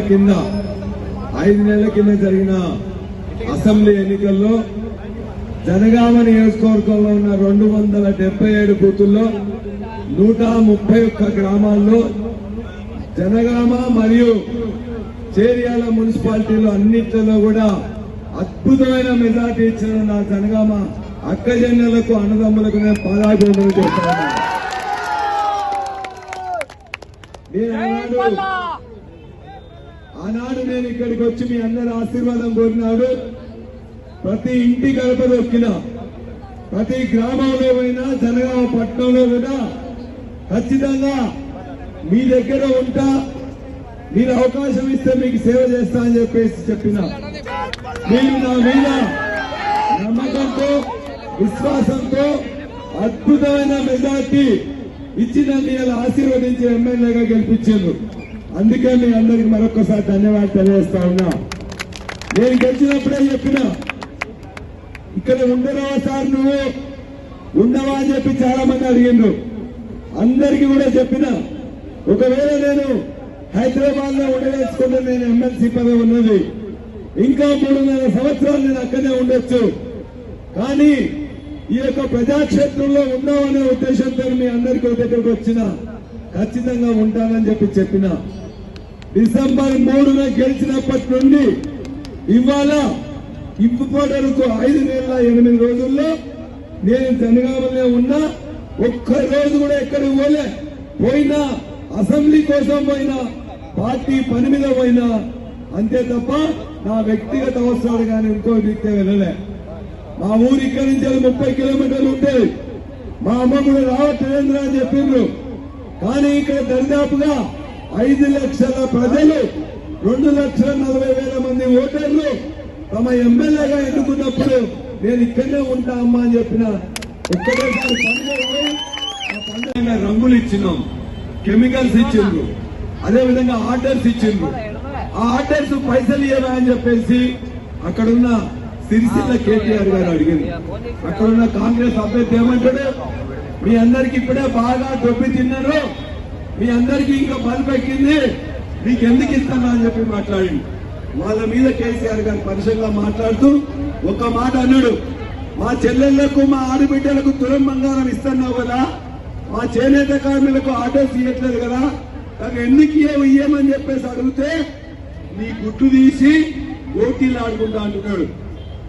నెలల కింద ఐదు నెలల కింద జరిగిన అసెంబ్లీ ఎన్నికల్లో జనగామ నియోజకవర్గంలో ఉన్న రెండు వందల డెబ్బై ఏడు బూతుల్లో నూట ముప్పై ఒక్క గ్రామాల్లో జనగామ మరియు చేరియాల మున్సిపాలిటీలో అన్నిట్లలో కూడా అద్భుతమైన మెజార్టీ ఇచ్చిన నా జనగామ అక్కజన్యులకు అన్నదమ్ములకు నేను పాదాభివందనం చేస్తాను నేను ఆనాడు నేను ఇక్కడికి వచ్చి మీ అందరి ఆశీర్వాదం కోరినాడు. ప్రతి ఇంటి గడప దొక్కిన ప్రతి గ్రామంలో పోయినా జనగామ పట్టణంలో కూడా ఖచ్చితంగా మీ దగ్గర ఉంటా మీరు అవకాశం ఇస్తే మీకు సేవ చేస్తా అని చెప్పేసి చెప్పిన. మీరు నా మీద నమ్మకంతో విశ్వాసంతో అద్భుతమైన మెజార్టీ ఇచ్చి నన్ను ఇలా ఆశీర్వదించి ఎమ్మెల్యేగా గెలిపించారు అందుకే మీ అందరికి మరొకసారి ధన్యవాదాలు తెలియజేస్తా ఉన్నా. నేను గెలిచినప్పుడే చెప్పిన ఇక్కడ ఉండరావా సార్ నువ్వు? ఉండవా అని చెప్పి చాలా మంది అడిగిండ్రు. అందరికి కూడా చెప్పిన ఒకవేళ నేను హైదరాబాద్లో ఉండవేసుకుంటే నేను ఎమ్మెల్సీ పదవి ఉన్నది. ఇంకా మూడున్నర సంవత్సరాలు నేను అక్కడే ఉండొచ్చు. కానీ ఈ యొక్క ప్రజాక్షేత్రంలో ఉన్నామనే ఉద్దేశంతో మీ అందరికీ దగ్గరకు వచ్చిన ఖచ్చితంగా ఉంటానని చెప్పి చెప్పిన. డిసెంబర్ మూడున గెలిచినప్పటి నుండి ఇవాళ ఇప్పుకోవడానికి ఐదు నెలల ఎనిమిది రోజుల్లో నేను జనగామలో ఉన్నా ఒక్క రోజు కూడా ఎక్కడికి పోలే. పోయినా అసెంబ్లీ కోసం పోయినా పార్టీ పని మీద పోయినా అంతే తప్ప నా వ్యక్తిగత అవసరాలు కానీ ఇంకో వ్యక్తి వెళ్ళలే. మా ఊరు ఇక్కడి నుంచి అది ముప్పై కిలోమీటర్లు ఉంటుంది. మా అమ్మ కూడా రావట్లేదురా అని చెప్పిండ్రు. కానీ ఇక్కడ దరిదాపుగా ఐదు లక్షల ప్రజలు రెండు లక్షల నలభై వేల మంది ఓటర్లు తమ ఎమ్మెల్యేగా ఎన్నుకున్నప్పుడు నేను ఇక్కడనే ఉంటా అమ్మా అని చెప్పిన ఒక్కటేసారి పండుగ ఆ రంగులు ఇచ్చినాం. కెమికల్స్ ఇచ్చిండ్రు. అదే విధంగా ఆర్డర్స్ ఇచ్చిండ్రు. ఆ ఆర్డర్స్ పైసలు ఇవ్వా అని చెప్పేసి అక్కడున్న సిరిసిల్ల కేటీఆర్ గారు అడిగింది. అక్కడున్న కాంగ్రెస్ అభ్యర్థి ఏమంటాడు? మీ అందరికి ఇప్పుడే బాగా దొబ్బి తిన్నారు. మీ అందరికీ ఇంకా బల్బ్ ఎక్కింది మీకు ఎందుకు ఇస్తానా అని చెప్పి మాట్లాడింది. వాళ్ళ మీద కేసీఆర్ గారు పరుషంగా మాట్లాడుతూ ఒక మాట అన్నాడు. మా చెల్లెళ్ళకు మా ఆడబిడ్డలకు తులం బంగారం ఇస్తున్నావు కదా. మా చేనేత కార్మికులకు ఆర్డర్స్ ఇవ్వట్లేదు కదా. నాకు ఎందుకు ఇవ్వమని చెప్పేసి అడిగితే నీ గుట్టు తీసి ఓటీలు ఆడుకుంటా అంటున్నాడు.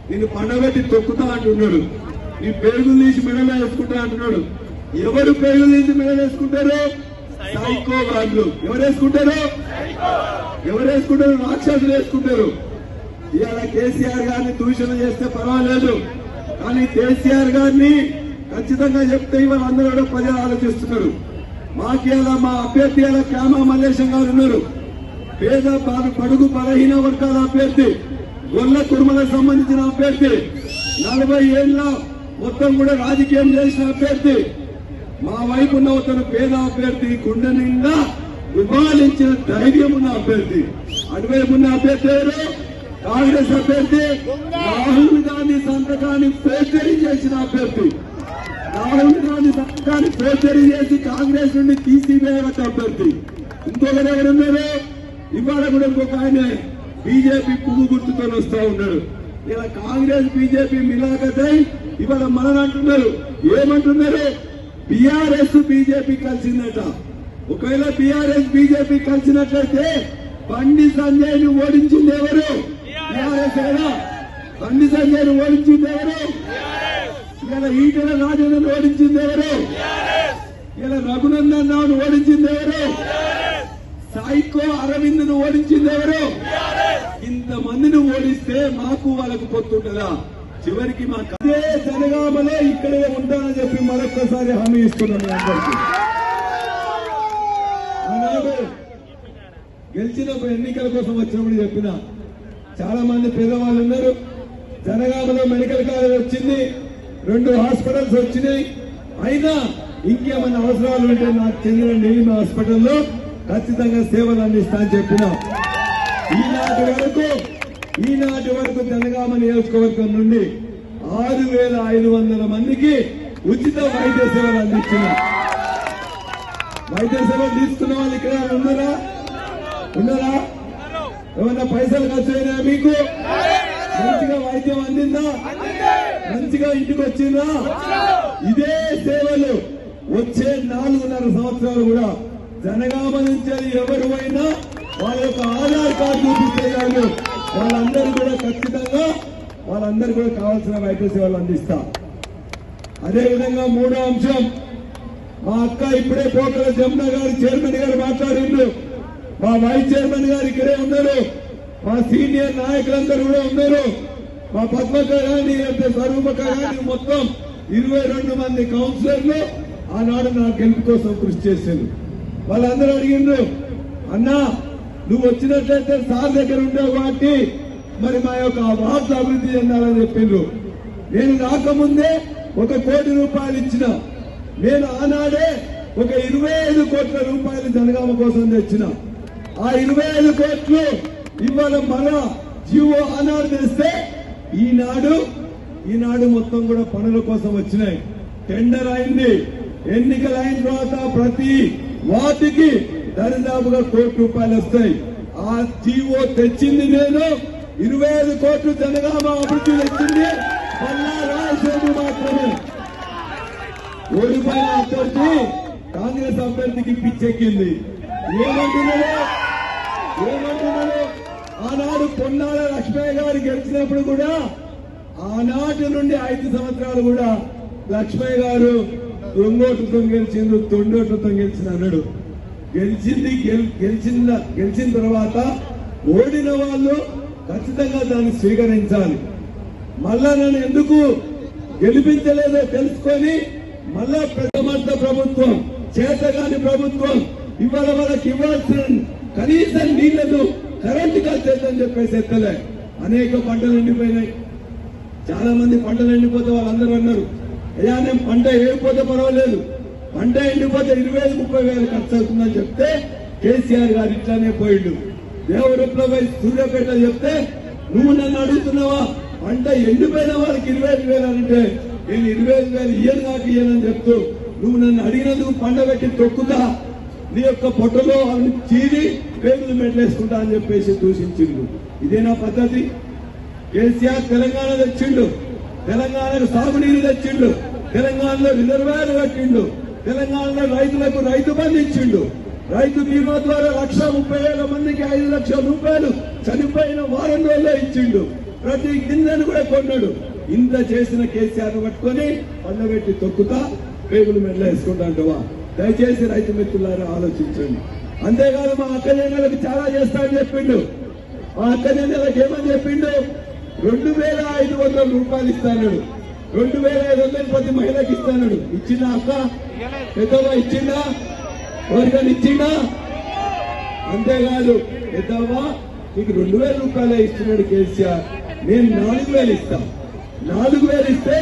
నేను పండబెట్టి తొక్కుతా అంటున్నాడు. నీ పేగులు తీసి మెడలో వేసుకుంటా అంటున్నాడు. ఎవరు పేగులు తీసి మెడలో వేసుకుంటారు? సైకో బ్రాండ్లు. ఎవరు వేసుకుంటారు ఎవరు వేసుకుంటారు రాక్షసులు వేసుకుంటారు. ఇవాళ కేసీఆర్ గారిని దూషణ చేస్తే పర్వాలేదు. కానీ కేసీఆర్ గారిని ఖచ్చితంగా చెప్తే ఇవాళ అందరూ కూడా ప్రజలు ఆలోచిస్తున్నారు. మాకు ఇలా మా అభ్యర్థి ఇలా క్యామా మల్లేశం గారు ఉన్నారు. పేద బడు- బడుగు బలహీన వర్గాల అభ్యర్థి గొల్ల కుర్మలకు సంబంధించిన అభ్యర్థి నలభై ఏళ్ళ మొత్తం కూడా రాజకీయం చేసిన అభ్యర్థి మా వైపు ఉన్న పేద అభ్యర్థి గుండె నిండా విమానించిన ధైర్యం ఉన్న అభ్యర్థి. అటువైపు ఉన్న అభ్యర్థి ఎవరు? కాంగ్రెస్ అభ్యర్థి రాహుల్ గాంధీ సంతకాన్ని ఫేచరీ చేసిన అభ్యర్థి. రాహుల్ గాంధీ సంతకాన్ని ఫేచరీ చేసి కాంగ్రెస్ నుండి తీసివేయగట్ట అభ్యర్థి. ఇంకొకరు ఎవరున్నారు ఇవాళ కూడా ఇంకొక ఆయన బీజేపీ పువ్వు గుర్తుతో వస్తా ఉన్నాడు. ఇలా కాంగ్రెస్ బీజేపీ మిలాకతై ఇవాళ మనని అంటున్నారు ఏమంటున్నారు? బీఆర్ఎస్ బీజేపీ కలిసిందట. ఒకవేళ బీఆర్ఎస్ బీజేపీ కలిసినట్లయితే బండి సంజయ్ను ఓడించింది ఎవరు? బీఆర్ఎస్ కదా బండి సంజయ్ను ఓడించింది ఎవరు? ఇలా ఈటల రాజును ఓడించింది ఎవరు? ఇలా రఘునందన్ రావును ఓడించింది ఎవరు? సాయికో అరవింద్ను ఓడించింది ఎవరు? ఇంతమందిని ఓడిస్తే మాకు వాళ్ళకు పొత్తుంటదా చివరికి మా అదే జనగామలే ఇక్కడే ఉంటానని చెప్పి మరొక్కసారి హామీ ఇస్తున్నాను అందరికీ. గెలిచినప్పుడు ఎన్నికల కోసం వచ్చినప్పుడు చెప్పిన చాలా మంది పేదవాళ్ళు ఉన్నారు. జనగామలో మెడికల్ కాలేజ్ వచ్చింది. రెండు హాస్పిటల్స్ వచ్చినాయి. అయినా ఇంకేమైనా అవసరాలు ఉంటే నాకు చెందిన నేను హాస్పిటల్లో ఖచ్చితంగా సేవలు అందిస్తా అని చెప్పిన. ఈనాటి వరకు ఈనాటి వరకు జనగామ నియోజకవర్గం నుండి ఆరు వేల ఐదు వందల మందికి ఉచిత వైద్య సేవలు అందించిన వైద్య సేవలు తీసుకున్న వాళ్ళు ఇక్కడ ఉన్నారా? ఉన్నారా? ఏమన్నా పైసలు ఖర్చు అయినా మీకు? మంచిగా వైద్యం అందిందా? మంచిగా ఇంటికి వచ్చిందా? ఇదే సేవలు వచ్చే నాలుగున్నర సంవత్సరాలు కూడా జనగామ నుంచి ఎవరు అయినా వాళ్ళ యొక్క ఆధార్ కార్డు చూపిస్తే వాళ్ళందరూ కూడా ఖచ్చితంగా వాళ్ళందరూ కూడా కావాల్సిన వైద్య సేవలు అందిస్తా. అదేవిధంగా మూడో అంశం మా అక్క ఇప్పుడే పోకల జమున గారు చైర్మన్ గారు మాట్లాడిండు మా వైస్ చైర్మన్ గారు ఇక్కడే ఉన్నారు. మా సీనియర్ నాయకులందరూ కూడా ఉన్నారు. మా పద్మక గాని అంటే స్వరూపక గాని మొత్తం ఇరవై రెండు మంది కౌన్సిలర్లు ఆనాడు నా గెలుపు కోసం కృషి చేశారు వాళ్ళందరూ అడిగిండ్రు అన్నా నువ్వు వచ్చినట్లయితే సార్ దగ్గర ఉండే కాబట్టి మరి మా యొక్క వార్త అభివృద్ధి చెందాలని చెప్పిండ్రు. నేను రాకముందే ఒక కోటి రూపాయలు ఇచ్చిన. నేను ఆనాడే ఒక ఇరవై ఐదు కోట్ల రూపాయలు జనగామ కోసం తెచ్చిన. ఆ ఇరవై ఐదు కోట్లు ఇవాళ మన జీవో ఆనాడు తెస్తే ఈనాడు ఈనాడు మొత్తం కూడా పనుల కోసం వచ్చినాయి. టెండర్ అయింది. ఎన్నికలు అయిన తర్వాత ప్రతి వాటికి దరిదాపుగా కోటి రూపాయలు వస్తాయి. ఆ జీవో తెచ్చింది నేను. ఇరవై ఐదు కోట్లు జనగామ అభివృద్ధి తెచ్చింది. రాజశేఖర్ మాత్రమే. ఓడిపోయిన అభ్యర్థి కాంగ్రెస్ అభ్యర్థికి పిచ్చెక్కింది. ఏమంటున్నారో ఏమంటున్నారో ఆనాడు పొన్నాల లక్ష్మయ్య గారు గెలిచినప్పుడు కూడా ఆనాటి నుండి ఐదు సంవత్సరాలు కూడా లక్ష్మయ్య గారు దొంగోటుతో గెలిచిండ్రు తొండోట్లతో గెలిచిన అన్నాడు. గెలిచింది గెలిచిన గెలిచిన తర్వాత ఓడిన వాళ్ళు ఖచ్చితంగా దాన్ని స్వీకరించాలి. మళ్ళా నన్ను ఎందుకు గెలిపించలేదో తెలుసుకొని మళ్ళా ప్రథమర్థ ప్రభుత్వం చేతగాని ప్రభుత్వం ఇవాళ వాళ్ళకి ఇవ్వాల్సిన కనీసం నీళ్ళను కరెంటు కలిసేదని చెప్పేసి ఎత్తలే. అనేక పంటలు ఎండిపోయినాయి. చాలా మంది పంటలు ఎండిపోతే వాళ్ళందరూ అన్నారు అయ్యా నేను పంట ఏడిపోతే పర్వాలేదు. పంట ఎండిపోతే ఇరవై వేలు ముప్పై వేలు ఖర్చు అవుతుందని చెప్తే కేసీఆర్ గారు ఇట్లానే పోయిండు. దేవరూపంలో సూర్యాపేట చెప్తే నువ్వు నన్ను అడుగుతున్నావా? పంట ఎండిపోయిన వాళ్ళకి ఇరవై ఐదు వేలు అంటే నేను ఇరవై ఐదు వేలు ఇయ్యను నాకు ఇయ్యనని చెప్తూ నువ్వు నన్ను అడిగినందుకు పండ పెట్టి తొక్కుతా. నీ యొక్క పొట్టలో అవి చీరి పేగులు మెట్లేసుకుంటా అని చెప్పేసి దూషించిండు. ఇదేనా పద్ధతి. కేసీఆర్ తెలంగాణ తెచ్చిండు. తెలంగాణకు సాగునీరు తెచ్చిండు. తెలంగాణలో రిజర్వాయర్ కట్టిండు. తెలంగాణలో రైతులకు రైతు బంధు ఇచ్చిండు. రైతు బీమా ద్వారా లక్ష ముప్పై వేల మందికి ఐదు లక్షల రూపాయలు చనిపోయిన వారం రోజుల్లో ఇచ్చిండు. ప్రతి గింజను కూడా కొన్నాడు. ఇంత చేసిన కేసీఆర్ పట్టుకొని పండబెట్టి తొక్కుతా పేగులు మెడలో వేసుకుంటాంటవా దయచేసి రైతు మిత్రులారా ఆలోచించండి. అంతేకాదు మా అక్క చెల్లెలకు చాలా చేస్తా అని చెప్పిండు. మా అక్క చెల్లెలకు ఏమని చెప్పిండు? రెండు వేల ఐదు వందల రూపాయలు ఇస్తాడు రెండు వేల ఐదు వందలు ప్రతి మహిళకి ఇస్తాడు ఇచ్చిందా అక్క? పెద్దవా ఇచ్చిందా? ఎవరికైనా ఇచ్చిందా? అంతేకాదు పెద్దవా నీకు రెండు వేల రూపాయలే ఇస్తున్నాడు కేసీఆర్. నేను నాలుగు వేలు ఇస్తా. నాలుగు వేలు ఇస్తే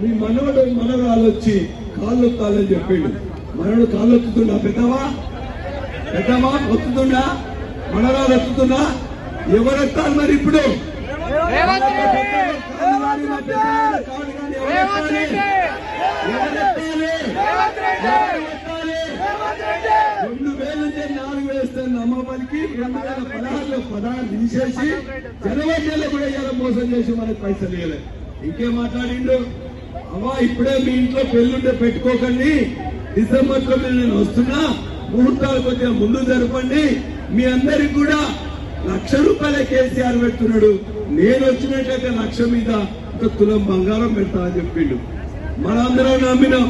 మీ మనవడు మనవరాలు వచ్చి కాళ్ళు ఒత్తాలని చెప్పిండు. మనవడు కాళ్ళు ఒత్తుతుండా పెద్దవా పెద్దవా ఒత్తుతుండా? మనవరాలు ఒత్తుతుందా ఎవరు ఎత్తాలి మరి ఇప్పుడు? రెండు వేల నుంచి నాలుగు వేస్తున్న అమ్మవారికి రెండు వేల పదహారులో పదహారు తీసేసి జనవరిలో కూడా ఇలా మోసం చేసి మనకు పైసలు ఇవ్వలేదు ఇంకేం మాట్లాడిండు అమ్మా ఇప్పుడే మీ ఇంట్లో పెళ్ళుంటే పెట్టుకోకండి డిసెంబర్లో నేను వస్తున్నా ముహూర్తాలు కొద్దిగా ముందు జరపండి మీ అందరికి కూడా లక్ష రూపాయల కేసీఆర్ పెడుతున్నాడు నేను వచ్చినట్లయితే లక్ష మీద తులం బంగారం పెడతా అని చెప్పిండు. మనందరం నమ్మినాం.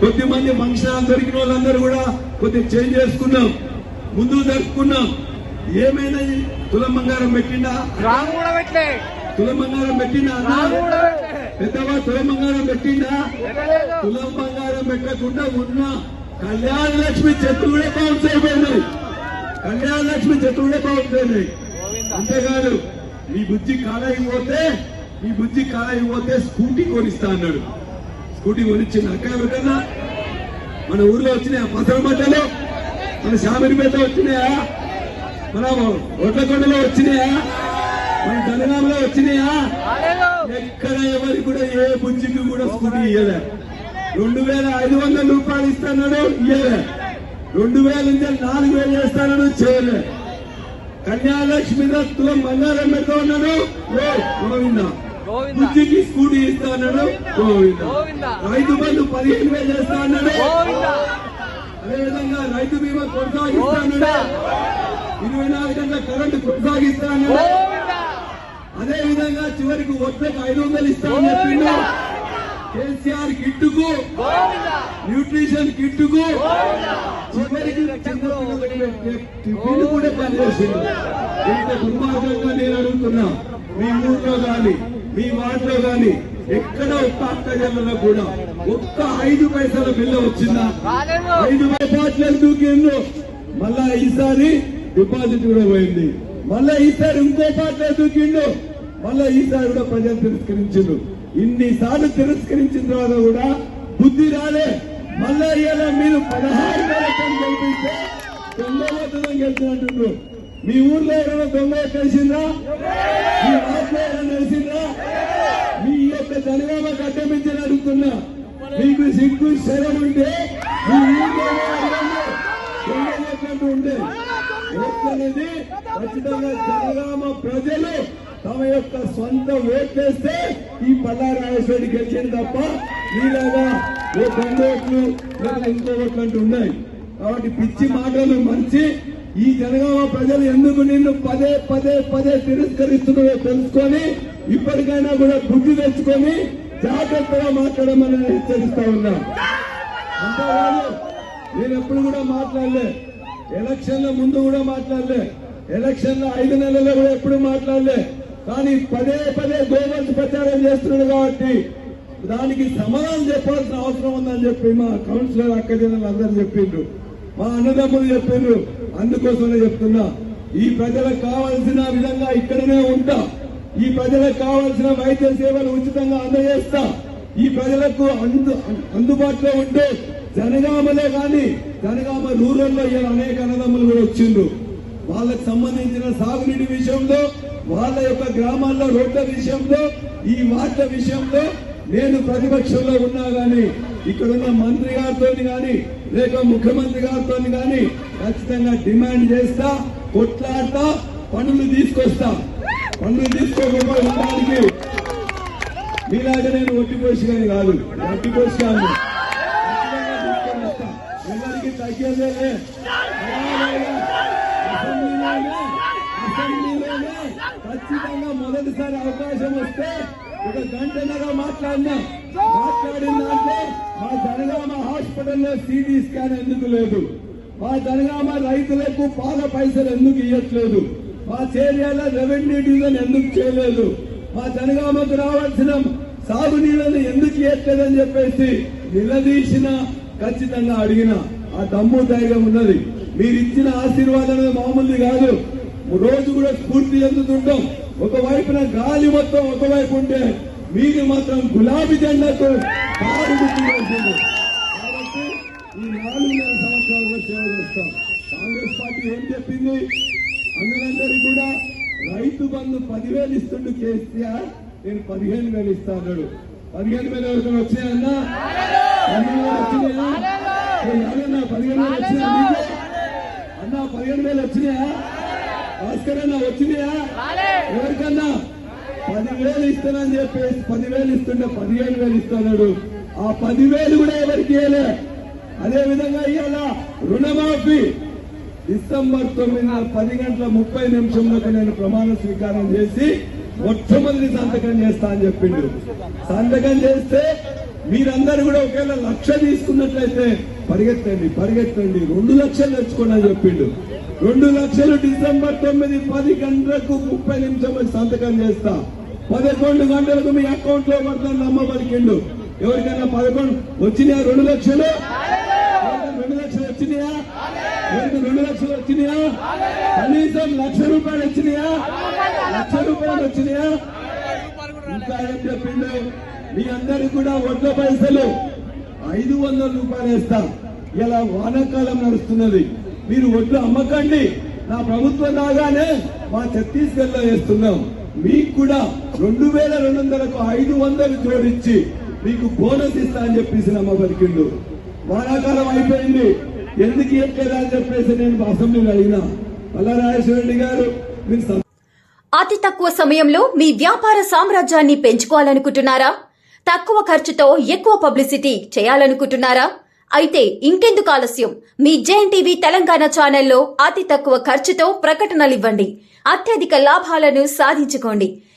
కొద్ది మంది ఫంక్షన్ దొరికిన వాళ్ళందరూ కూడా కొద్ది చేంజ్ చేసుకున్నాం. ముందు జరుపుకున్నాం. ఏమైనా తులం బంగారం పెట్టిండా? తులం బంగారం పెట్టిండా? పెట్టలే. పెద్దవా తులం బంగారం పెట్టిండా? తులం బంగారం పెట్టకుండా ఉన్న కళ్యాణ లక్ష్మి చెట్లు కూడా బౌన్స్ అయిపోయినాయి. కళ్యాణ లక్ష్మి చెట్టు కూడా బాగుంటుంది అంతేకాదు మీ బుద్ధి కాలేకి పోతే మీ బుద్ధి కాలేకి పోతే స్కూటీ కొనిస్తా అన్నాడు. స్కూటీ కొనిచ్చింది అక్క ఎవరికన్నా? మన ఊర్లో వచ్చినాయా పసర బట్టలు? మన శామిరిపేట వచ్చినాయా? మన ఒడ్లకొండలో వచ్చినాయా? మన జనగామలో వచ్చినాయా? ఎక్కడ ఎవరికి కూడా ఏ బుజ్జికి కూడా స్కూటీ ఇయ్యలే. రెండు వేల ఐదు వందల రూపాయలు ఇస్తాడు ఇయ్యలే. రెండు వేల నుంచి నాలుగు వేలు చేస్తాడు చేయలే. కన్యాలక్ష్మి మీద తులం ఉన్నాడు ఓ, బుజ్జికి స్కూటీ ఇస్తా అన్నాడు. గోవింద. రైతు బంధు పదిహేను వేలు చేస్తా అన్నాడు. అదేవిధంగా రైతు బీమా కొనసాగిస్తా అన్నాడు. ఇరవై నాలుగు గంటల కరెంటు కొనసాగిస్తా అన్నాడు. గోవింద. అదే విధంగా చివరికి వడ్లకు ఐదు వందలు ఇస్తామని చెప్పిండు కేసీఆర్ కిట్టుకు న్యూట్రిషన్ కిట్టుకు చివరికి టిఫిన్ కూడా పనిచేసిండు ఇంత దుర్మార్గంగా నేను అడుగుతున్నా మీ ఊర్లో గాని మీ వార్డులో గాని ఎక్కడ ఒక్క అక్క జిల్లలో కూడా ఒక్క ఐదు పైసల బిల్లు వచ్చిందా? ఐదు డిపాజిట్లు దూకిండు మళ్ళా ఈసారి డిపాజిట్ కూడా పోయింది. మళ్ళా ఈసారి ఇంకో పాటలు దూకిండు మళ్ళా ఈసారి కూడా ప్రజలు తిరస్కరించిండు ఇన్నిసార్లు తిరస్కరించిన తర్వాత కూడా బుద్ధి రాలే. మళ్ళా ఇలా మీరు పదహారు గెలిపిస్తే దొంగ ఓటులను గెలిచినట్టుండ్రు. మీ ఊర్లో ఎవరైనా దొంగ కలిసిందా మీ ఎవరైనా తెలిసిందా మీ యొక్క జనగామ కట్టమించని అడుగుతున్నా మీకు సిగ్గు శరం ఉంటే ఉండే ఓట్లు ఖచ్చితంగా జనగామ ప్రజలు తమ యొక్క సొంత ఓట్లేస్తే ఈ పల్లారి రాజేశ్వరి గెలిచింది తప్ప మీలాగా ఓ దొంగ ఓట్లు లేదా ఇంకో ఓట్లు అంటూ ఉన్నాయి. కాబట్టి పిచ్చి మాటలు మంచి ఈ జనగామ ప్రజలు ఎందుకు నిన్ను పదే పదే పదే తిరస్కరిస్తున్నారో తెలుసుకొని ఇప్పటికైనా కూడా బుద్ధి తెచ్చుకొని జాగ్రత్తగా మాట్లాడమని హెచ్చరిస్తా ఉన్నా. అంతేగాని నేను ఎప్పుడు కూడా మాట్లాడలే. ఎలక్షన్ల ముందు కూడా మాట్లాడలే. ఎలక్షన్ల ఐదు నెలల్లో కూడా ఎప్పుడు మాట్లాడలే. కానీ పదే పదే గోవల్స్ ప్రచారం చేస్తున్నాడు కాబట్టి దానికి సమాధానం చెప్పాల్సిన అవసరం ఉందని చెప్పి మా కౌన్సిలర్ అక్కజనులు అందరూ చెప్పిండ్రు. మా అన్నదమ్ములు చెప్పిండ్రు. అందుకోసమే చెప్తున్నా. ఈ ప్రజలకు కావాల్సిన విధంగా ఇక్కడనే ఉంటా. ఈ ప్రజలకు కావాల్సిన వైద్య సేవలు ఉచితంగా అందజేస్తా. ఈ ప్రజలకు అందు అందుబాటులో ఉంటే జనగామలే కానీ జనగామ రూరల్లో ఇలా అనేక అన్నదమ్ములు కూడా వచ్చిండ్రు. వాళ్ళకు సంబంధించిన సాగునీటి విషయంలో వాళ్ళ యొక్క గ్రామాల్లో రోడ్ల విషయంలో ఈ వార్త విషయంలో నేను ప్రతిపక్షంలో ఉన్నా గాని ఇక్కడున్న మంత్రి గారితో గాని లేక ముఖ్యమంత్రి గారితో గాని ఖచ్చితంగా డిమాండ్ చేస్తా కొట్లాడతా పనులు తీసుకొస్తా. మందులు తీసుకోకుండా ఉండడానికి మీలాగా నేను ఒట్టిపోసి కానీ కాదు. ఒట్టిపోసి కాదు ఎవరికి తగ్గేదే అసెంబ్లీలోనే అసెంబ్లీలోనే ఖచ్చితంగా మొదటిసారి అవకాశం వస్తే ఒక గంటన్నర మాట్లాడినా. మాట్లాడిన దాంట్లో మా జనగామ హాస్పిటల్లో సిటీ స్కాన్ ఎందుకు లేదు? మా జనగామ రైతులకు పాల పైసలు ఎందుకు ఇవ్వట్లేదు మా చేరియాల రెవెన్యూ డివిజన్ ఎందుకు చేయలేదు? మా జనగామకు రావాల్సిన సాగునీళ్ళని ఎందుకు ఇవ్వట్లేదని చెప్పేసి నిలదీసిన ఖచ్చితంగా అడిగిన ఆ దమ్ము ధైర్యం ఉన్నది. మీరు ఇచ్చిన ఆశీర్వాదం మామూలు కాదు. రోజు కూడా స్ఫూర్తి చెందుతుంటాం ఒకవైపున గాలి మొత్తం ఒకవైపు ఉంటే మీరు మాత్రం గులాబీ జెండాతో కాబట్టి ఈ నాలుగున్నర సంవత్సరాలు సేవ చేస్తాం కాంగ్రెస్ పార్టీ ఏం చెప్పింది? అందరందరికీ కూడా రైతు బంధు పదివేలు ఇస్తుండు కేసీఆర్. నేను పదిహేను వేలు ఇస్తా అన్నాడు. పదిహేను వేలు ఎవరికైనా వచ్చాయన్నా పదిహేను వేలు వచ్చినాయా? పదిహేను వేలు? అన్నా పదిహేను వేలు వచ్చినాయా? భాస్కర్ అన్న వచ్చినాయా? ఎవరికన్నా? పదివేలు ఇస్తానని చెప్పేసి పదివేలు ఇస్తుంటే పదిహేను వేలు ఇస్తున్నాడు ఆ పదివేలు కూడా ఎవరికి ఇవ్వలే అదే విధంగా ఇవాళ రుణమాఫీ. డిసెంబర్ తొమ్మిదిన పది గంటల ముప్పై నిమిషంలోకి నేను ప్రమాణ స్వీకారం చేసి మొట్టమొదటి సంతకం చేస్తా అని చెప్పిండు. సంతకం చేస్తే మీరందరూ కూడా ఒకవేళ లక్ష తీసుకున్నట్లయితే పరిగెత్తండి పరిగెత్తండి. రెండు లక్షలు తెచ్చుకోండి అని చెప్పిండు. రెండు లక్షలు డిసెంబర్ తొమ్మిది పది గంటలకు ముప్పై నిమిషం సంతకం చేస్తా. పదకొండు గంటలకు మీ అకౌంట్లో పడుతుంది నమ్మ పలికిండు. ఎవరికైనా పదకొండు వచ్చినాయా రెండు లక్షలు? రెండు లక్షలు వచ్చినాయా? రెండు రెండు లక్షలు వచ్చినాయా? కనీసం లక్ష రూపాయలు వచ్చినాయా? లక్ష రూపాయలు వచ్చినాయా? ఇంకా ఏం చెప్పిండు మీ అందరికి కూడా వడ్ల పైసలు. ఐదు వందల రూపాయలు వేస్తా ఇలా వానాకాలం నడుస్తున్నది. మీరు వడ్లు అమ్మకండి. నా ప్రభుత్వం రాగానే మా ఛత్తీస్గఢ్లో వేస్తున్నాం. మీకు కూడా రెండు వేల రెండు వందలకు ఐదు వందలు జోడించి మీకు బోనస్ ఇస్తా అని చెప్పేసి నమ్మ బతికిండు వానాకాలం అయిపోయింది. ఎందుకు ఇవ్వట్లేదా అని చెప్పేసి నేను అసెంబ్లీలో అడిగినా? పల్లారాజేశ్వర రెడ్డి గారు మీరు అతి తక్కువ సమయంలో మీ వ్యాపార సామ్రాజ్యాన్ని పెంచుకోవాలనుకుంటున్నారా? తక్కువ ఖర్చుతో ఎక్కువ పబ్లిసిటీ చేయాలనుకుంటున్నారా? అయితే ఇంకెందుకు ఆలస్యం? మీ జెన్ టీవీ తెలంగాణ ఛానల్లో అతి తక్కువ ఖర్చుతో ప్రకటనలివ్వండి. అత్యధిక లాభాలను సాధించుకోండి.